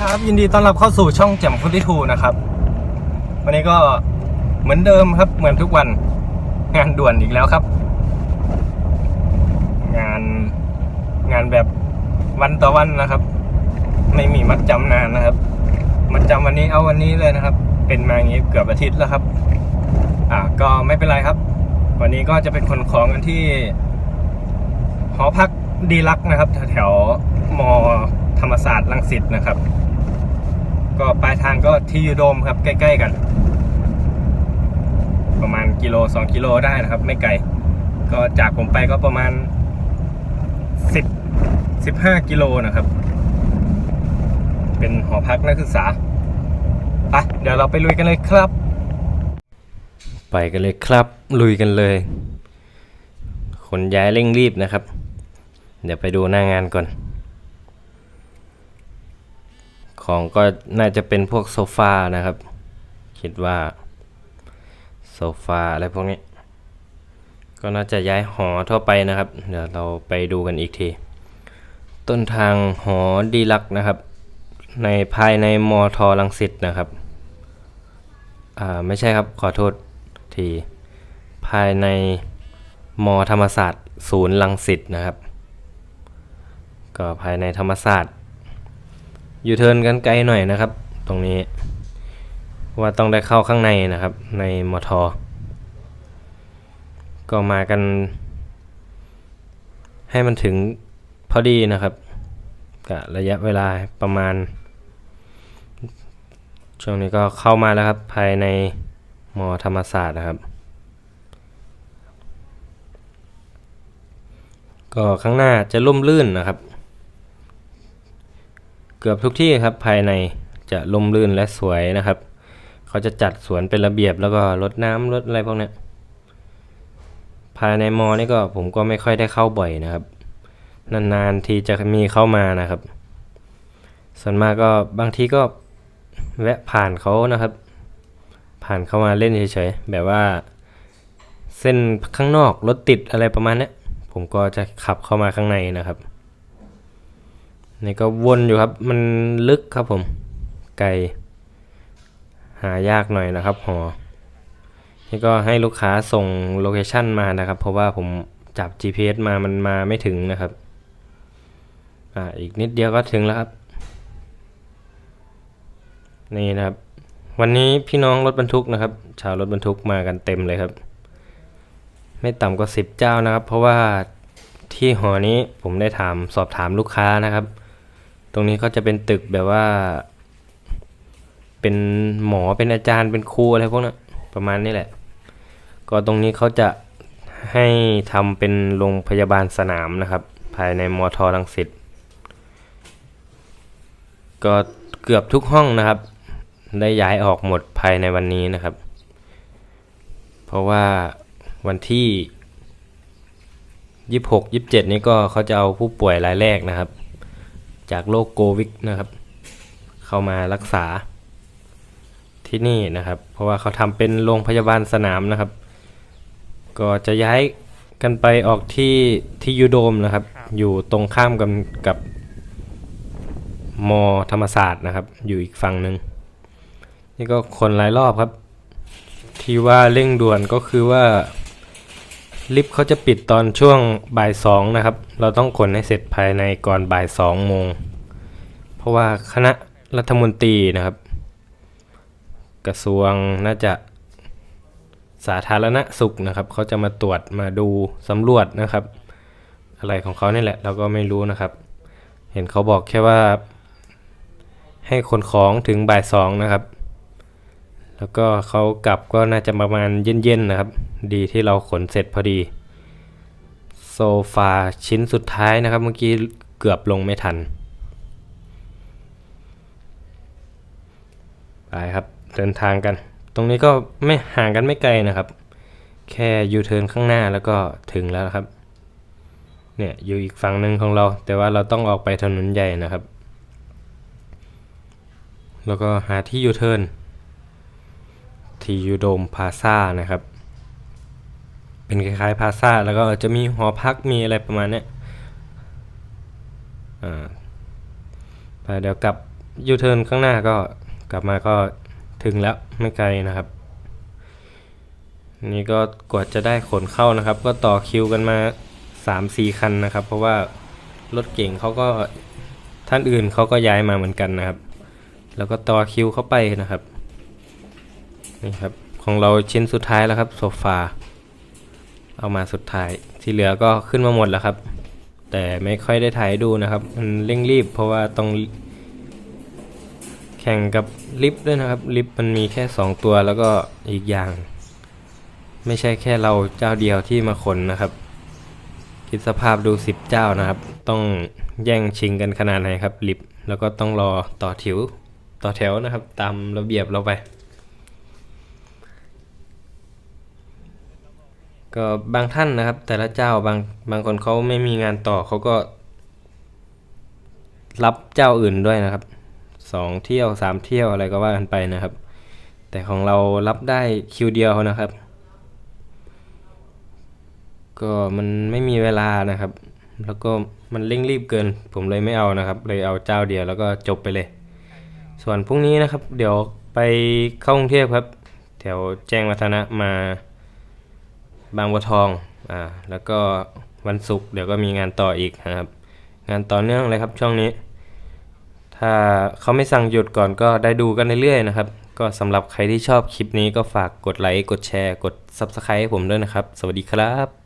ครับยินดีต้อนรับเข้าสู่ช่องแจ่มฟุตที่ทูนะครับ วันนี้ก็เหมือนเดิมครับ เหมือนทุกวันงานด่วนอีกแล้วครับ งานงานแบบวันต่อวันนะครับ ไม่มีมัดจำนานนะครับ มัดจำวันนี้เอาวันนี้เลยนะครับ เป็นมาอย่างนี้เกือบอาทิตย์แล้วครับ อ่าก็ไม่เป็นไรครับ วันนี้ก็จะเป็นคนของกันที่หอพักดีลักนะครับแถวมธรรมศาสตร์ลังสิตนะครับ ก็ปลายทางก็ที่ยูโดมครับใกล้ ๆ กัน ประมาณกิโลสองกิโลได้นะครับ ไม่ไกล ก็จากผมไปก็ประมาณสิบสิบห้ากิโลนะครับ เป็นหอพักนักศึกษาไปเดี๋ยวเราไปลุยกันเลยครับ ไปกันเลยครับ ลุยกันเลยคนย้ายเร่งรีบนะครับ เดี๋ยวไปดูหน้างานก่อน ของก็น่าจะเป็นพวกโซฟานะครับ คิดว่าโซฟาอะไรพวกนี้ ก็น่าจะย้ายหอทั่วไปนะครับ เดี๋ยวเราไปดูกันอีกที ต้นทางหอดีลักนะครับ ในภายในมอทอลังสิตนะครับอ่าไม่ใช่ครับขอโทษที ภายในมอธรรมศาสตร์ศูนย์ลังสิตนะครับ ก็ภายในธรรมศาสตร์ ยู่เทิร์นกันไกลหน่อยนะครับ ตรงนี้ว่าต้องได้เข้าข้างในนะครับ ในมอทอก็มากัน ให้มันถึงพอดีนะครับกับระยะเวลาประมาณ ช่วงนี้ก็เข้ามาแล้วครับ ภายในมอธรรมศาสตร์นะครับ ก็ข้างหน้าจะล่มลื่นนะครับ เกือบทุกที่ครับภายในจะล่มลื่นและสวยนะครับ เขาจะจัดสวนเป็นระเบียบแล้วก็รดน้ำรดอะไรพวกนี้ภายในมอนี่ก็ผมก็ไม่ค่อยได้เข้าบ่อยนะครับ นานๆทีจะมีเข้ามานะครับ ส่วนมากก็บางทีก็แวะผ่านเขานะครับ ผ่านเข้ามาเล่นเฉยๆแบบว่า เส้นข้างนอกรถติดอะไรประมาณนี้ผมก็จะขับเข้ามาข้างในนะครับ นี่ก็วนอยู่ครับ มันลึกครับผม ไกลหายากหน่อยนะครับหอ นี่ก็ให้ลูกค้าส่งโลเคชันมานะครับ เพราะว่าผมจับ GPS มามันมาไม่ถึงนะครับ อ่า อีกนิดเดียวก็ถึงแล้วครับ นี่นะครับ วันนี้พี่น้องรถบรรทุกนะครับ ชาวรถบรรทุกมากันเต็มเลยครับ ไม่ต่ำกว่าสิบเจ้านะครับ เพราะว่าที่หอนี้ผมได้ถามสอบถามลูกค้านะครับ ตรงนี้ก็จะเป็นตึกแบบว่า เป็นหมอเป็นอาจารย์เป็นครูอะไรพวกนั้นประมาณนี้แหละ ก็ตรงนี้เขาจะให้ทำเป็นโรงพยาบาลสนามนะครับ ภายในมอทอรังสิตก็เกือบทุกห้องนะครับ ได้ย้ายออกหมดภายในวันนี้นะครับ เพราะว่าวันที่ยี่หกยี่เจ็ดนี้ก็เขาจะเอาผู้ป่วยรายแรกนะครับ จากโรคโควิดนะครับ เข้ามารักษาที่นี่นะครับ เพราะว่าเขาทำเป็นโรงพยาบาลสนามนะครับ ก็จะย้ายกันไปออกที่ที่ยูโดมนะครับ อยู่ตรงข้ามกันกับมอธรรมศาสตร์นะครับ อยู่อีกฝั่งหนึ่งนี่ก็คนหลายรอบครับ ที่ว่าเร่งด่วนก็คือว่า ลิฟต์เขาจะปิดตอนช่วงบ่ายสองนะครับ เราต้องขนให้เสร็จภายในก่อนบ่ายสองโมง เพราะว่าคณะรัฐมนตรีนะครับ กระทรวงน่าจะสาธารณสุขนะครับ เขาจะมาตรวจมาดูสำรวจนะครับ อะไรของเขาเนี่ยแหละ เราก็ไม่รู้นะครับ เห็นเขาบอกแค่ว่า ให้ขนของถึงบ่ายสองนะครับ แล้วก็เขากลับก็น่าจะประมาณเย็นๆนะครับ ดีที่เราขนเสร็จพอดี โซฟาชิ้นสุดท้ายนะครับ เมื่อกี้เกือบลงไม่ทัน ไปครับเดินทางกัน ตรงนี้ก็ไม่ห่างกันไม่ไกลนะครับ แค่ยูเทิร์นข้างหน้าแล้วก็ถึงแล้วครับ เนี่ยอยู่อีกฝั่งหนึ่งของเรา แต่ว่าเราต้องออกไปถนนใหญ่นะครับ แล้วก็หาที่ยูเทิร์น ที่ยูโดมพาซานะครับ เป็นคล้ายๆพาซาแล้วก็จะมีหอพักมีอะไรประมาณนี้อ่าไปเดี๋ยวกลับยูเทิร์นข้างหน้าก็กลับมาก็ถึงแล้วไม่ไกลนะครับ นี่ก็กว่าจะได้ขนเข้านะครับ ก็ต่อคิวกันมาสามสี่คันนะครับ เพราะว่ารถเก่งเขาก็ท่านอื่นเขาก็ย้ายมาเหมือนกันนะครับ แล้วก็ต่อคิวเข้าไปนะครับ นี่ครับของเราชิ้นสุดท้ายแล้วครับโซฟาเอามาสุดท้ายที่เหลือก็ขึ้นมาหมดแล้วครับ แต่ไม่ค่อยได้ถ่ายดูนะครับ มันเร่งรีบเพราะว่าต้องแข่งกับลิฟต์ด้วยนะครับ ลิฟต์มันมีแค่ 2 ตัวแล้วก็อีกอย่าง ไม่ใช่แค่เราเจ้าเดียวที่มาขนนะครับ คิดสภาพดู 10 เจ้านะครับ ต้องแย่งชิงกันขนาดไหนครับลิฟต์แล้วก็ต้องรอต่อถิวต่อแถวนะครับ ตามระเบียบเราไป ก็บางท่านนะครับ แต่ละเจ้าบางบางคนเขาไม่มีงานต่อเขาก็ รับเจ้าอื่นด้วยนะครับสองเที่ยวสามเที่ยวอะไรก็ว่ากันไปนะครับ แต่ของเรารับได้คิวเดียวนะครับ ก็มันไม่มีเวลานะครับ แล้วก็มันเร่งรีบเกิน ผมเลยไม่เอานะครับ เลยเอาเจ้าเดียวแล้วก็จบไปเลย ส่วนพรุ่งนี้นะครับ เดี๋ยวไปเข้ากรุงเทพครับ แถวแจ้งวัฒนะมา บางบัวทองอ่าแล้วก็วันศุกร์เดี๋ยวก็มีงานต่ออีกนะครับ งานต่อเนื่องเลยครับช่วงนี้ ถ้าเขาไม่สั่งหยุดก่อนก็ได้ดูกันเรื่อยๆนะครับ ก็สำหรับใครที่ชอบคลิปนี้ก็ฝากกดไลค์กดแชร์ กด Subscribe ให้ผมด้วยนะครับ สวัสดีครับ